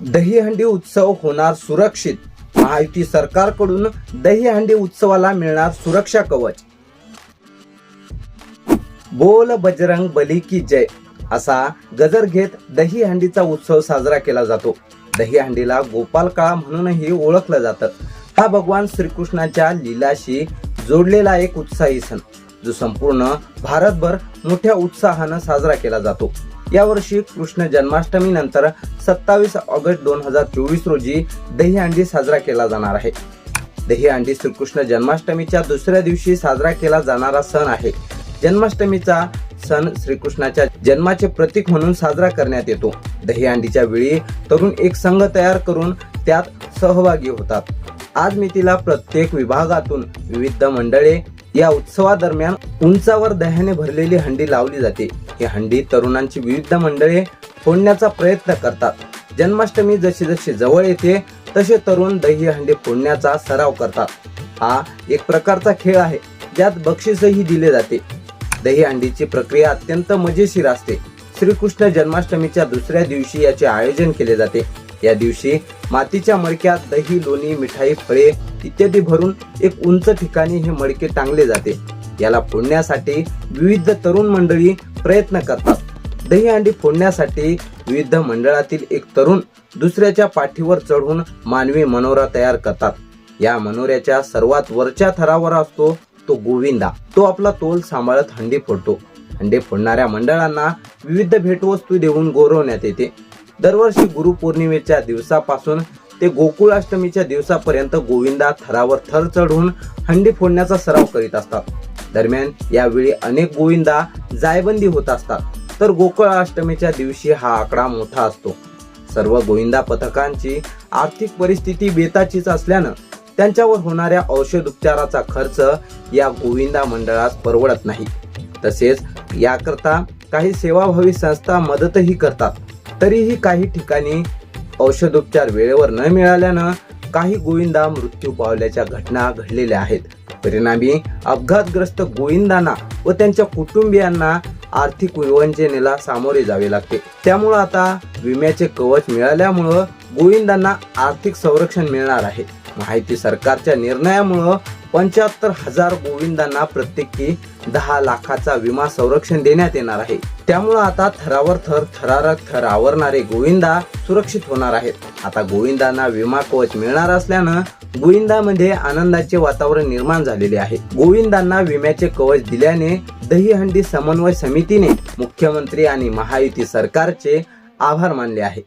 दहीहंडी उत्सव होणार सुरक्षित. महायुती सरकारकडून दहीहंडी उत्सवाला मिळणार सुरक्षा कवच. बोल बजरंग बली की जय असा गजर घेत दहीहंडीचा उत्सव साजरा केला जातो. दहीहंडीला गोपाल काळा म्हणूनही ओळखलं जातं. हा भगवान श्रीकृष्णाच्या लीलाशी जोडलेला एक उत्साही सण जो संपूर्ण भारतभर मोठ्या उत्साहानं साजरा केला जातो. यावर्षी कृष्ण जन्माष्टमी नंतर सत्तावीस ऑगस्ट दोन हजार चोवीस रोजी दहीहंडी साजरा केला जाणार आहे. दहीहंडी श्रीकृष्ण जन्माष्टमीच्या दुसऱ्या दिवशी साजरा केला जाणारा सण आहे. जन्माष्टमीचा सण श्रीकृष्णाच्या जन्माचे प्रतीक म्हणून साजरा करण्यात येतो. दहीहंडीच्या वेळी तरुण एक संघ तयार करून त्यात सहभागी होतात. आज मितीला प्रत्येक विभागातून विविध मंडळे या उत्सवादरम्यान उंचावर दह्याने भरलेली हंडी लावली जाते. ही हंडी तरुणांची विविध मंडळे फोडण्याचा प्रयत्न करतात. जन्माष्टमी जशी जशी जवळ येते तसे तरुण दही हंडी फोडण्याचा सराव करतात. हा एक प्रकारचा खेळ आहे ज्यात बक्षीसही दिले जाते. दही हंडीची प्रक्रिया अत्यंत मजेशीर असते. श्रीकृष्ण जन्माष्टमीच्या दुसऱ्या दिवशी याचे आयोजन केले जाते. या दिवशी मातीच्या मडक्यात दही लोणी मिठाई फळे इत्यादी भरून एक उंच ठिकाणी हे मडके टांगले जाते. याला फोडण्यासाठी विविध तरुण मंडळी प्रयत्न करतात. दहीहंडी फोडण्यासाठी विविध मंडळातील एक तरुण दुसऱ्याच्या पाठीवर चढून मानवी मनोरा तयार करतात. या मनोऱ्याच्या सर्वात वरच्या थरावर असतो तो गोविंदा. तो आपला तोल सांभाळत हंडी फोडतो. हंडी फोडणाऱ्या मंडळांना विविध भेटवस्तू देऊन गौरवण्यात येते. दरवर्षी गुरुपौर्णिमेच्या दिवसापासून ते गोकुळाष्टमीच्या दिवसापर्यंत गोविंदा थरावर थर चढून हंडी फोडण्याचा सराव करीत असतात. दरम्यान यावेळी अनेक गोविंदा जायबंदी होत असतात. तर गोकुळाष्टमीच्या दिवशी हा आकडा मोठा असतो. सर्व गोविंदा पथकांची आर्थिक परिस्थिती बेताचीच असल्यानं त्यांच्यावर होणाऱ्या औषध उपचाराचा खर्च या गोविंदा मंडळास परवडत नाही. तसेच याकरता काही सेवाभावी संस्था मदतही करतात. तरीही काही ठिकाणी औषधोपचार वेळेवर न मिळाल्यानं काही गोविंदा मृत्यू पावल्याच्या घटना घडलेल्या आहेत. परिणामी अपघातग्रस्त गोविंदांना व त्यांच्या कुटुंबियांना आर्थिक विवंचनेला सामोरे जावे लागते. त्यामुळं आता विम्याचे कवच मिळाल्यामुळं गोविंदांना आर्थिक संरक्षण मिळणार आहे. माहिती सरकारच्या निर्णयामुळं पंच्याहत्तर हजार गोविंदांना प्रत्येकी दहा लाखाचा विमा संरक्षण देण्यात येणार आहे. त्यामुळं आता थरावर थर थरारक थर आवरणारे गोविंदा सुरक्षित होणार आहेत. आता गोविंदांना विमा कवच मिळणार असल्यानं गोविंदामध्ये आनंदाचे वातावरण निर्माण झालेले आहे. गोविंदांना विम्याचे कवच दिल्याने दहीहंडी समन्वय समितीने मुख्यमंत्री आणि महायुती सरकारचे आभार मानले आहे.